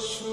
Joshua.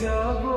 de.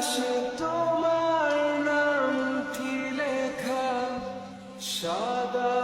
আকাশে তোমার নামটি লেখা? সাদা